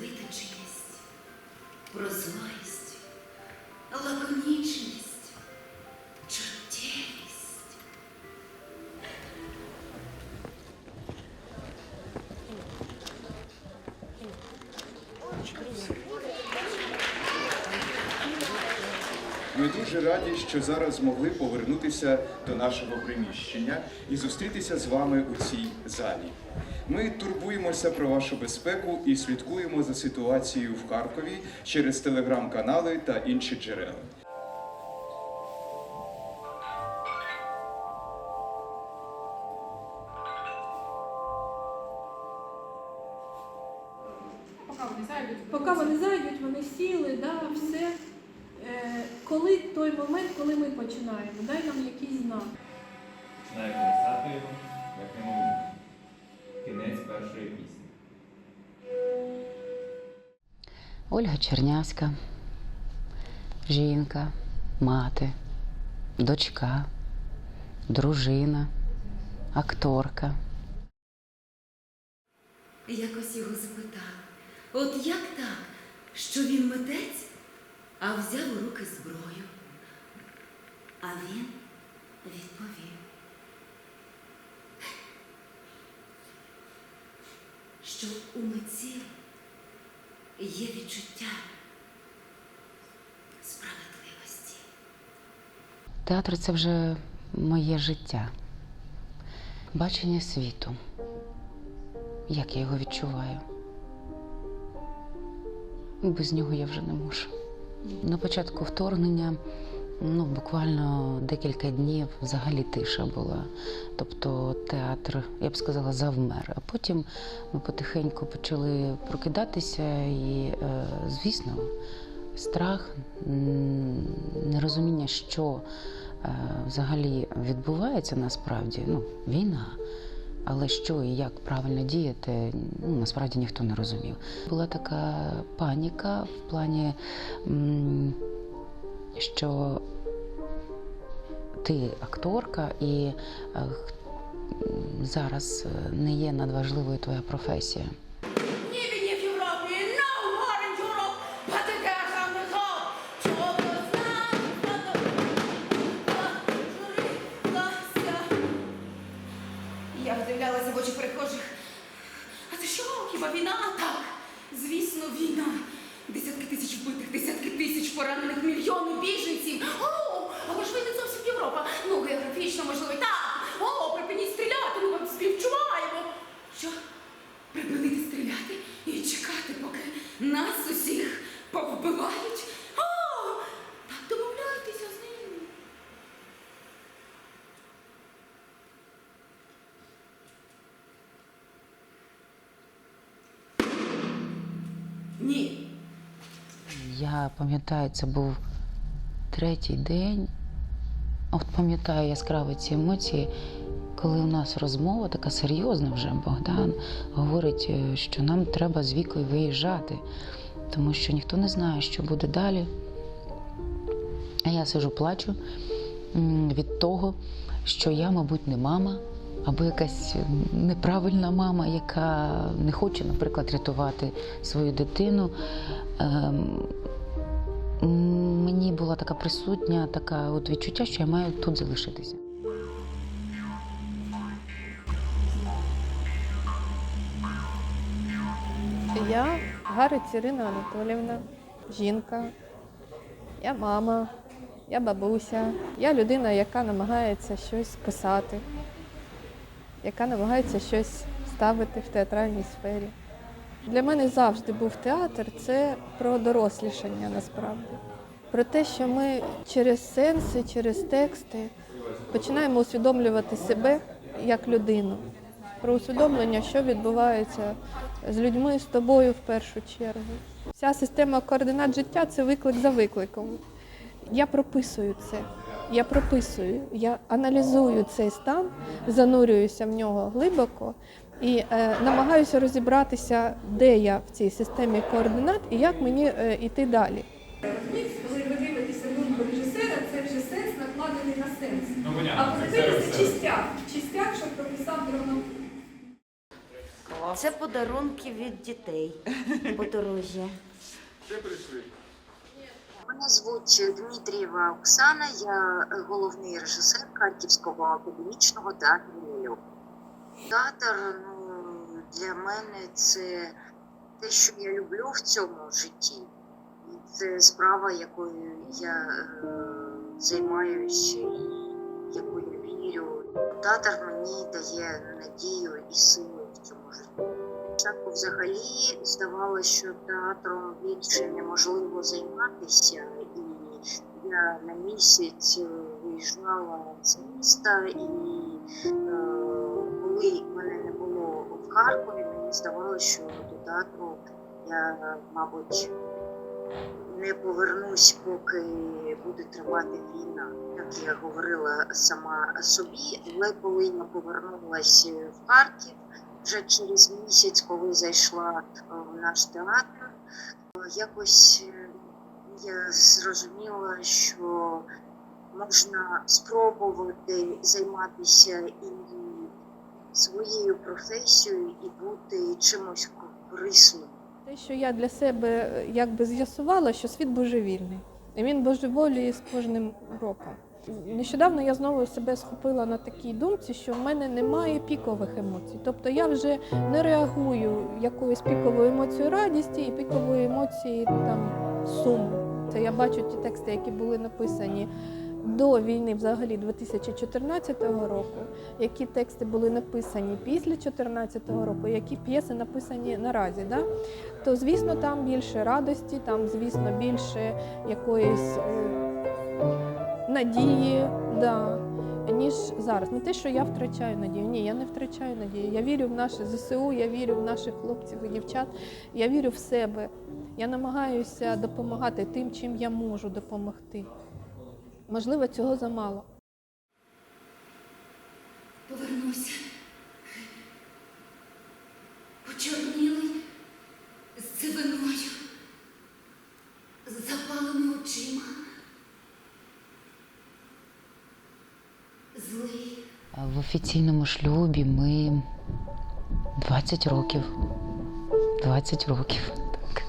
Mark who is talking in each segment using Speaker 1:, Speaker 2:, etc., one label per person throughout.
Speaker 1: витаченість, прозорість, лаконічність.
Speaker 2: Що зараз змогли повернутися до нашого приміщення і зустрітися з вами у цій залі. Ми турбуємося про вашу безпеку і слідкуємо за ситуацією в Харкові через телеграм-канали та інші джерела.
Speaker 3: Починаємо, дай нам якийсь знак.
Speaker 4: Починає писати його, як немовля. Кінець першої пісні.
Speaker 5: Ольга Чернявська, жінка, мати, дочка, дружина, акторка.
Speaker 1: Якось його запитали, от як так, що він митець, а взяв у руки зброю. А він відповів, що у митців є відчуття справедливості.
Speaker 5: Театр це вже моє життя, бачення світу. Як я його відчуваю. Без нього я вже не можу. На початку вторгнення, ну, буквально декілька днів взагалі тиша була. Тобто театр, я б сказала, завмер. А потім ми потихеньку почали прокидатися, і, е, звісно, страх, нерозуміння, що е, взагалі відбувається насправді, ну, війна. Але що і як правильно діяти, ну, насправді ніхто не розумів. Була така паніка в плані, м, що ти акторка, і е, зараз е, не є надважливою твоя професія.
Speaker 6: Ні війні в Європі, no war in Europe, патикеха не зов. Чого Я вдивлялася в очі перехожих. А це що, хіба війна? Так, звісно, війна. Десятки тисяч вбитих, десятки тисяч поранених, мільйони біженців. О, але ж ви не зовсім Європа. Ну, географічно, можливо, і так. О, припиніть стріляти, ми вам співчуваємо. Що? Припинити стріляти і чекати, поки нас усіх повбивають? О, так домовляйтеся з ними. Ні.
Speaker 5: Пам'ятаю, це був третій день. От пам'ятаю яскраво ці емоції, коли у нас розмова така серйозна вже Богдан говорить, е, що нам треба з вікою виїжджати, тому що ніхто не знає, що буде далі. А я сижу, плачу від того, що я, мабуть, не мама, або якась неправильна мама, яка не хоче, наприклад, рятувати свою дитину. Мені була така присутня, така от відчуття, що я маю тут залишитися.
Speaker 7: Я Гариць Ірина Анатолівна, жінка, я мама, я бабуся, я людина, яка намагається щось писати, яка намагається щось ставити в театральній сфері. Для мене завжди був театр це про дорослішання насправді. Про те, що ми через сенси, через тексти починаємо усвідомлювати себе як людину, про усвідомлення, що відбувається з людьми, з тобою в першу чергу. Вся система координат життя це виклик за викликом. Я прописую це. Я прописую, я аналізую цей стан, занурююся в нього глибоко і е, намагаюся розібратися, де я в цій системі координат і як мені е, йти далі.
Speaker 6: Коли ви дивитеся думку режисера, це вже сенс накладений на сенс. А
Speaker 4: це
Speaker 6: чистяк, чистяк, щоб прописав драматург.
Speaker 8: Це подарунки від дітей подорожжя.
Speaker 2: Прийшли?
Speaker 8: Мене звуть Дмитрієва Оксана, я е, головний режисер Харківського академічного театру. Театр ну, для мене це те, що я люблю в цьому житті. І це справа, якою я е, займаюся і яку я вірю. Театр мені дає надію і силу в цьому житті. Спочатку взагалі здавалося, що театром більше неможливо займатися, і я на місяць виїжджала з міста, і е, коли мене не було в Харкові, мені здавалося, що до театру я, мабуть, не повернусь, поки буде тривати війна. Так я говорила сама собі, але коли я повернулася в Харків, вже через місяць, коли зайшла е, в наш театр, якось е, я зрозуміла, що можна спробувати займатися і своєю професією, і бути чимось корисним.
Speaker 7: Те, що я для себе якби з'ясувала, що світ божевільний, і він божеволіє з кожним роком. Нещодавно я знову себе схопила на такій думці, що в мене немає пікових емоцій. Тобто я вже не реагую якоюсь піковою емоцією радісті і піковою емоцією там суму. Це я бачу ті тексти, які були написані до війни, взагалі 2014 року, які тексти були написані після 2014 року, які п'єси написані наразі. Да? То звісно, там більше радості, там, звісно, більше якоїсь е, надії, да, ніж зараз. Не те, що я втрачаю надію. Ні, я не втрачаю надію. Я вірю в наше ЗСУ, я вірю в наших хлопців і дівчат, я вірю в себе. Я намагаюся допомагати тим, чим я можу допомогти. Можливо, цього замало.
Speaker 1: Повернуся. Почорнілий, з цивиною, з запалими очима. Злий.
Speaker 5: В офіційному шлюбі ми 20 років. 20 років. Так.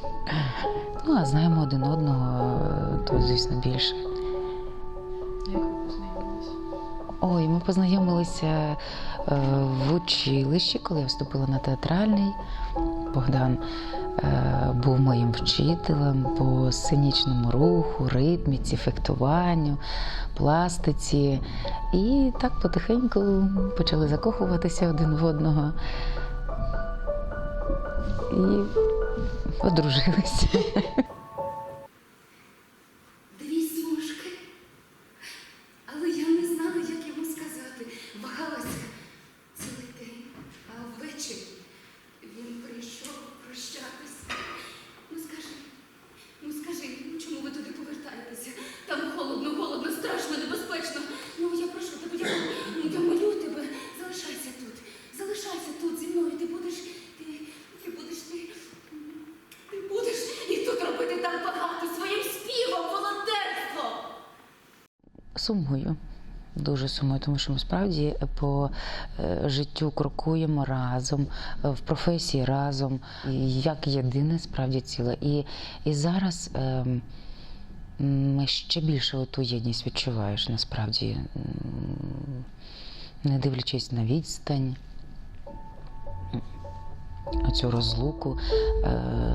Speaker 5: Ну, а знаємо один одного, то, звісно, більше.
Speaker 3: Як ви познайомилися?
Speaker 5: Ой, ми познайомилися е, в училищі, коли я вступила на театральний. Богдан е, був моїм вчителем по сценічному руху, ритміці, фехтуванню, пластиці. І так потихеньку почали закохуватися один в одного. І одружилися.
Speaker 1: Дві смужки. Але я не знала, як йому сказати. Вагалася цілий день, а ввечері він прийшов прощатись. Ну скажи, ну скажи, ну чому ви туди повертаєтеся? Там холодно, голодно, страшно, небезпечно. Ну я прошу тебе, я, ну, я молю тебе, залишайся тут. Залишайся тут зі мною. Ти будеш, ти, ти будеш, ти, ти будеш і тут робити так багато своїм співом, волонтерством.
Speaker 5: Сумую. Дуже сумую, тому що ми справді по е, життю крокуємо разом, е, в професії разом, як єдине справді ціле. І, і зараз ем, м, ще більше ту єдність відчуваєш насправді, не дивлячись на відстань. Оцю розлуку е,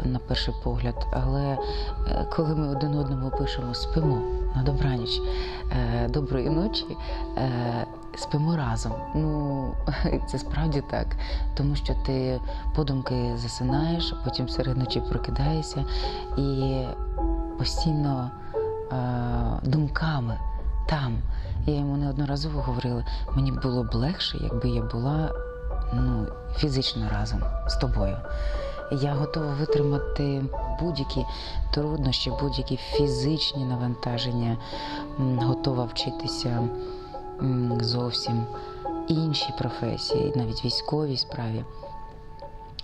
Speaker 5: на перший погляд. Але е, коли ми один одному пишемо спимо на добраніч, е, доброї ночі, е, спимо разом. Ну, це справді так. Тому що ти подумки засинаєш, потім серед ночі прокидаєшся і постійно е, думками там. Я йому неодноразово говорила, мені було б легше, якби я була ну, фізично разом з тобою. Я готова витримати будь-які труднощі, будь-які фізичні навантаження, готова вчитися зовсім іншій професії, навіть військовій справі,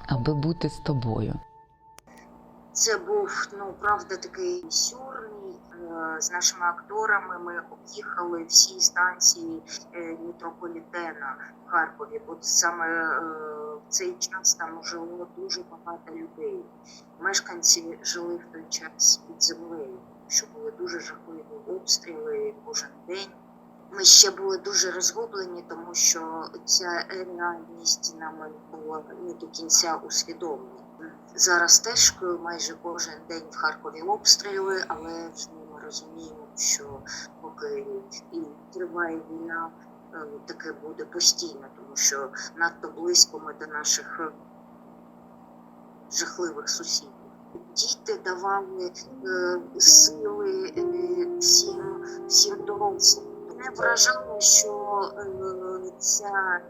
Speaker 5: аби бути з тобою.
Speaker 8: Це був ну правда такий сюрний. Е, З нашими акторами ми об'їхали всі станції е, метрополітена в Харкові. От саме е, в цей час там жило дуже багато людей. Мешканці жили в той час під землею. що були дуже жахливі обстріли кожен день. Ми ще були дуже розгублені, тому що ця реальність нами була не до кінця усвідомлена. Зараз теж майже кожен день в Харкові обстріли, але ми розуміємо, що поки і триває війна, е, таке буде постійно, тому що надто близько ми до наших е, жахливих сусідів. Діти давали е, сили е, всім, всім дорослим. Мене вражало, що е, ця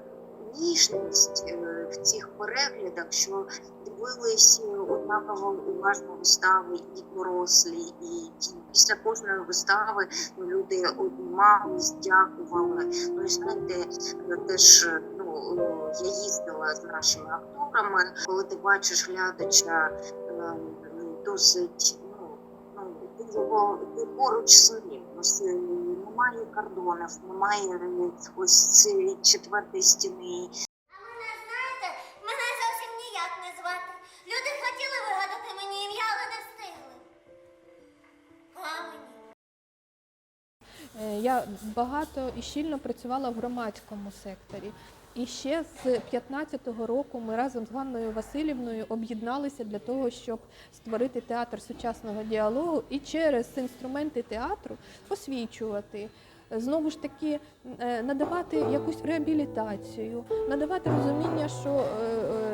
Speaker 8: ніжність е, в цих переглядах, що дивились е, однаково уважно вистави і дорослі, і ті. Після кожної вистави ну, люди обіймались, дякували. Ну і знаєте, теж ну, я їздила з нашими акторами, коли ти бачиш глядача е, досить ну, ну, ти поруч з ним. Е, немає кордонів, немає е, ось цієї четвертої стіни.
Speaker 9: А мене знаєте, мене зовсім ніяк не звати. Люди хотіли вигадати мені ім'я, але не встигли. А
Speaker 7: мені. Я багато і щільно працювала в громадському секторі. І ще з 15-го року ми разом з Ганною Васильівною об'єдналися для того, щоб створити театр сучасного діалогу і через інструменти театру освічувати. Знову ж таки, е, надавати якусь реабілітацію, надавати розуміння, що е,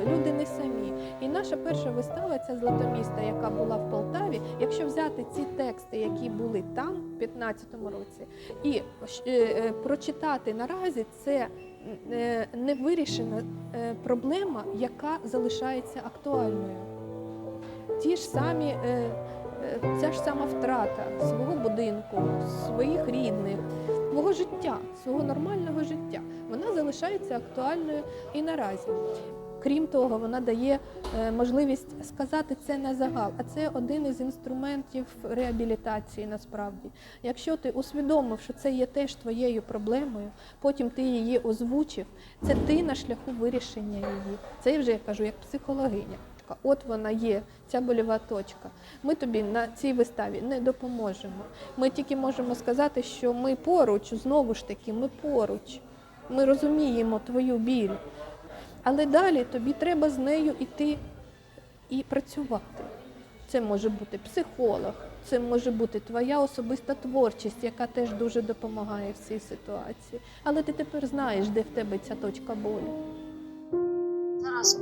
Speaker 7: е, люди не самі. І наша перша вистава, ця златоміста, яка була в Полтаві, якщо взяти ці тексти, які були там в 15-му році, і прочитати наразі, це е, невирішена е, проблема, яка залишається актуальною. Ті ж самі, е, ця ж сама втрата свого будинку, своїх рідних, свого життя, свого нормального життя, вона залишається актуальною і наразі. Крім того, вона дає е, можливість сказати це на загал, а це один із інструментів реабілітації насправді. Якщо ти усвідомив, що це є теж твоєю проблемою, потім ти її озвучив, це ти на шляху вирішення її. Це я вже я кажу як психологиня. От вона є, ця больова точка. Ми тобі на цій виставі не допоможемо. Ми тільки можемо сказати, що ми поруч, знову ж таки, ми поруч. Ми розуміємо твою біль. Але далі тобі треба з нею йти і працювати. Це може бути психолог, це може бути твоя особиста творчість, яка теж дуже допомагає в цій ситуації. Але ти тепер знаєш, де в тебе ця точка болю.
Speaker 8: Зараз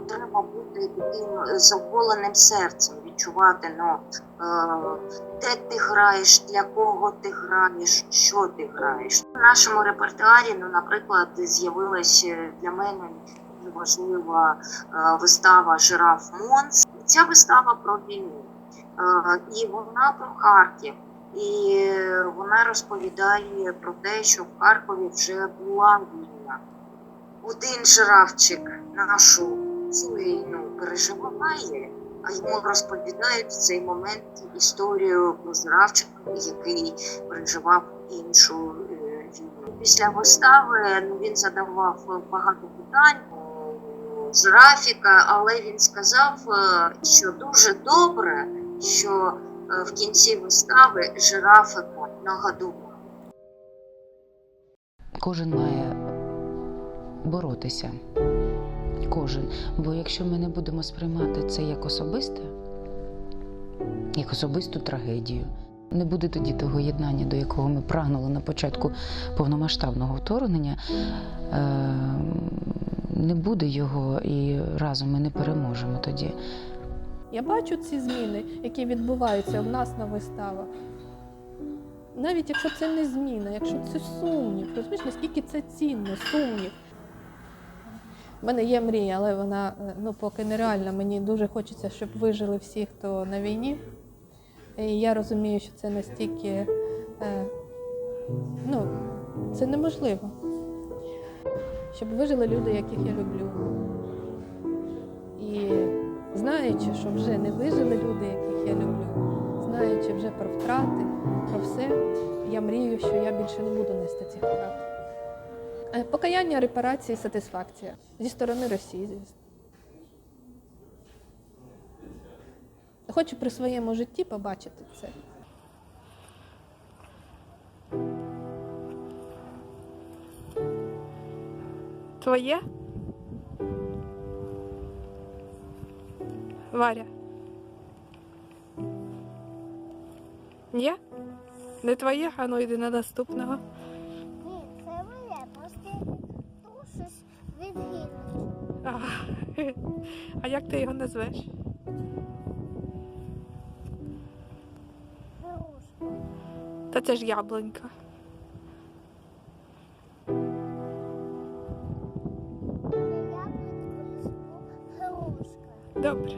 Speaker 8: ну, треба бути таким заволеним серцем, відчувати, ну, е, де ти граєш, для кого ти граєш, що ти граєш. В нашому репертуарі, ну, наприклад, з'явилася для мене важлива е, вистава Жираф Монс. Ця вистава про війну. Е, і вона про Харків. І вона розповідає про те, що в Харкові вже була війна один жирафчик нашу цю війну переживає, а йому розповідають в цей момент історію про жирафчика, який переживав іншу е, війну. Після вистави ну, він задавав багато питань у жирафіка, але він сказав, е, що дуже добре, що е, в кінці вистави жирафика нагодував.
Speaker 5: Кожен має боротися. Кожен. Бо якщо ми не будемо сприймати це як особисте, як особисту трагедію, не буде тоді того єднання, до якого ми прагнули на початку повномасштабного вторгнення, е, не буде його і разом ми не переможемо тоді.
Speaker 7: Я бачу ці зміни, які відбуваються в нас на виставах. Навіть якщо це не зміна, якщо це сумнів, розумієш, наскільки це цінно, сумнів. У мене є мрія, але вона е, ну, поки нереальна. Мені дуже хочеться, щоб вижили всі, хто на війні. І я розумію, що це настільки е, ну, це неможливо. Щоб вижили люди, яких я люблю. І знаючи, що вже не вижили люди, яких я люблю, знаючи вже про втрати, про все, я мрію, що я більше не буду нести цих втрат. Е, Покаяння, репарації, сатисфакція зі сторони Росії, звісно. хочу при своєму житті побачити це.
Speaker 10: Твоє? Варя. Ні? Не твоє, а ну йди на наступного. А як ти його назвеш? Та це ж яблунька. Добре,